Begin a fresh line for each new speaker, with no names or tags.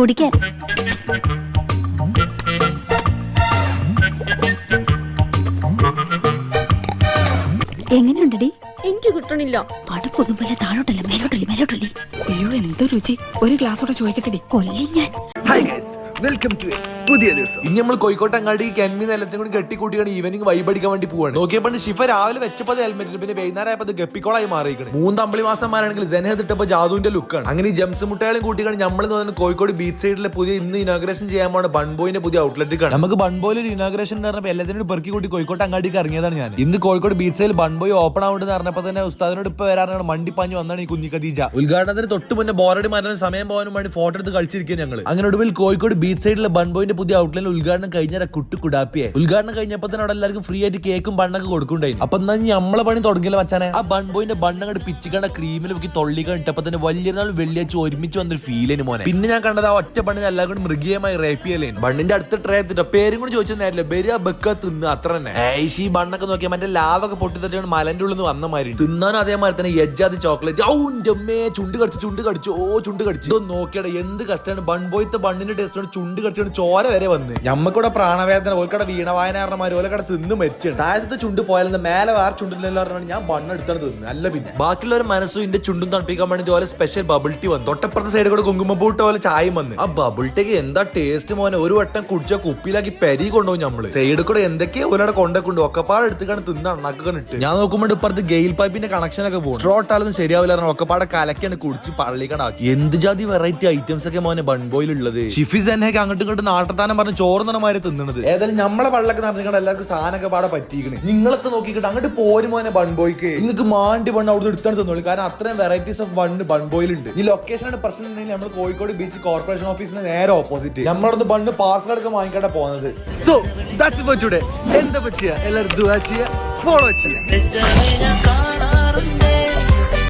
കുടിക്കാൻ. എങ്ങനെയുണ്ടടി?
എനിക്ക് കിട്ടണില്ല.
പടപ്പൊന്നും പോലെ താഴോട്ടല്ല മേലോട്ടല്ലേ മേലോട്ടല്ലേ?
അയ്യോ എന്ത് രുചി. ഒരു ഗ്ലാസ് കൂടെ ചോദിക്കട്ടെടി.
കൊല്ലി ഞാൻ.
വെൽക്കം ടു പുതിയ ദിവസം.
ഇനി നമ്മൾ കോഴിക്കോട്ട് അങ്ങാടി കെൻമി നിലത്തും കൂടി കെട്ടിക്കൂട്ടിയാണ് ഈവനിങ് വൈബ് അടിക്കാൻ വേണ്ടി പോവാണ്. നോക്കിയപ്പോൾ ഷിഫ രാവിലെ വെച്ചപ്പോൾ ഹെൽമെറ്റിന് പിന്നെ വൈകുന്നേരം ആയപ്പോൾ ഗപ്പിക്കോളായി മാറിയിരിക്കുന്നത് മൂന്ന് തമ്പിളി മാസന്മാരാണെങ്കിൽ ജനഹത്ത് ഇട്ടപ്പോൾ ജാദുവിന്റെ ലുക്കാണ് അങ്ങനെ ഈ ജംസ് മുട്ടയാളും കൂട്ടിയാണ് നമ്മൾ തോന്നുന്നു കോഴിക്കോട് ബീച്ച് സൈഡിലെ പുതിയ ഇന്ന് ഇനോഗ്രേഷൻ ചെയ്യാൻ പോണ ബൺബോയിന്റെ പുതിയ ഔട്ട്ലെറ്റ് കാണാം. നമുക്ക് ബൺബോയിൽ ഒരു ഇനോഗ്രേഷൻ പറഞ്ഞപ്പോൾ എല്ലാത്തിനും പെറുക്കി കൂട്ടി കോഴിക്കോട്ട് അങ്ങാടിക്ക് ഇറങ്ങിയതാണ് ഞാൻ. ഇന്ന് കോഴിക്കോട് ബീച്ച് സൈഡിൽ ബൺബോയ് ഓപ്പൺ ആവുണ്ടെന്ന് പറഞ്ഞപ്പോൾ തന്നെ ഉസ്താദിനോട് ഇപ്പൊ വരാനാണ് മണ്ടി പാഞ്ഞ് വന്നാണ് ഈ കുഞ്ഞി ഖദീജ. ഉദ്ഘാടനത്തിന് തൊട്ട് മുന്നേ ബോറടി മാറാനും സമയം പോകാനും വേണ്ടി ഫോട്ടോ എടുത്ത് കളിച്ചിരിക്കുക ഞങ്ങൾ അങ്ങനെ ഒടുവിൽ കോഴിക്കോട് ബീച്ച് സൈഡിലെ ബൺബോയിന്റെ പുതിയ ഔട്ട്ലെറ്റിൽ ഉദ്ഘാടനം കഴിഞ്ഞാൽ കുട്ടി കുടാപ്പിയെ? ഉദ്ഘാടനം കഴിഞ്ഞപ്പോ തന്നെ അവിടെ എല്ലാവർക്കും ഫ്രീ ആയിട്ട് കേക്കും ബണ്ണൊക്കെ കൊടുക്കുണ്ടായി അപ്പൊ എന്നാ നമ്മളെ പണി തുടങ്ങിയില്ല മച്ചാനെ? ആ ബൺ ബോയിന്റെ ബണ്ണങ്ങട് പിച്ചിക്കണ്ട ക്രീമിൽ വെക്കി തൊള്ളി കണ്ടപ്പോ തന്നെ വലിയ നാൾ വെള്ളിയാഴ്ച ഒരുമിച്ച് വന്നൊരു ഫീലിന് മോനെ. പിന്നെ ഞാൻ കണ്ടത് ആ ഒറ്റ ബണ്ണിന് എല്ലാവരും മൃഗീയമായി റേപ്പ് ചെയ്യലേ ബണ്ണിന്റെ അടുത്ത് ട്രേ എത്തിട്ടോ പേരും കൂടി ചോദിച്ചു നേരില്ല ബെരിയ ബക്ക തിന്ന്. അത്ര തന്നെ. ഏഷ് ഈ ബണ്ണൊക്കെ നോക്കിയാൽ മറ്റേ ലാവൊക്കെ പൊട്ടിത്തെറിച്ചാണ് മലന്റെ ഉള്ളിൽ നിന്ന് വന്ന മാതിരി. തിന്നാനും അതേമാതിരി തന്നെ യജ്ജാതി ചോക്ലേറ്റ് ഔ അമ്മേ ചുണ്ട് കടിച്ചു ചുണ്ട് കടിച്ചു. ഓ ചുണ്ട് കടിച്ചു. നോക്കിയാടെ എന്ത് കഷ്ടമാണ് ബൺ ബൺബോയത്തെ ബണ്ണിന്റെ ടേസ്റ്റ് ചുണ്ട് കടിച്ചാണ് ചോര വരെ വന്ന്. ഞമ്മക്കൂടെ പ്രാണവേദന ഓൽക്കടെ വീണവായനാറന്മാർ ഓലക്കട തിന്ന് മരിച്ചു താഴത്തെ ചുണ്ട് പോയാലും മേലെ വേറെ ചുണ്ടില്ലല്ലോ പറഞ്ഞാൽ ഞാൻ ബണ്ണെടുത്താണ് തിന്ന് അല്ല പിന്നെ. ബാക്കിയുള്ളവർ മനസ്സും ഇന്റെ ചുണ്ടും തണുപ്പിക്കാൻ വേണ്ടി ഇതുപോലെ സ്പെഷ്യൽ ബബിൾ ടീ വന്നു. തൊട്ടപ്പുറത്തെ സൈഡിൽ കൂടെ കുങ്കുമപ്പൂട്ട പോലെ ചായയും വന്ന്. ആ ബബിൾ ടീക്ക് എന്താ ടേസ്റ്റ് മോനെ? ഒരു വട്ടം കുടിച്ച കുപ്പിയിലാക്കി പെരി കൊണ്ടുപോകും നമ്മൾ സൈഡിൽ കൂടെ എന്തൊക്കെയാ ഒരാടെ കൊണ്ടൊക്കെ ഒക്കപ്പാട് എടുത്തുകൊണ്ട് തിന്ന് അണ്ണാക്കാൻ ഇട്ട്. ഞാൻ നോക്കുമ്പോൾ ഇപ്പുറത്ത് ഗെയിൽ പൈപ്പിന്റെ കണക്ഷൻ ഒക്കെ പോകും സ്ട്രോ ഇട്ടാലൊന്നും ശരിയാവില്ല ഒക്കെപ്പാടെ കലക്കാണ് കുടിച്ച് പള്ളിക്കണാക്കി എന്ത് ജാതി വെറൈറ്റി ഐറ്റംസ് ഒക്കെ മോനെ? ബൺബോയിൽ ഉള്ളത്. ഷിഫിസ് എന്നെ അങ്ങോട്ടും ഇങ്ങോട്ടും നാട്ടത്താനം പറഞ്ഞ് ചോറുന്നമാര് തിന്നണത്. ഏതായാലും നമ്മളെ വള്ളൊക്കെ നടന്നിട്ട് എല്ലാവർക്കും സാധനമൊക്കെ പാടെ പറ്റിയിരിക്കണ്. നിങ്ങളൊക്കെ നോക്കിയിട്ട് അങ്ങോട്ട് പോരുമോനെ ബൺബോയ്ക്ക്. നിങ്ങൾക്ക് മാണ്ടി ബണ്ണ് അവിടെ എടുത്താണ് തന്നോളൂ. കാരണം അത്രയും വെറൈറ്റീസ് ഓഫ് ബണ്ണ് ബൺബോയിൽ ഉണ്ട് ഈ ലൊക്കേഷനാണ് പ്രശ്നം ഉണ്ടെങ്കിൽ നമ്മൾ കോഴിക്കോട് ബീച്ച് കോർപ്പറേഷൻ ഓഫീസിന് നേരെ ഓപ്പോസിറ്റ് നമ്മളോട് ബണ്ണ് പാർസൽ എടുക്കാൻ വാങ്ങിക്കാട്ടെ പോകുന്നത്
സോ ദാറ്റ്സ് ഫോർ ടുഡേ എന്താ പറ്റിയ എല്ലാവരും ദുആ ഫോളോ
ചെയ്യുക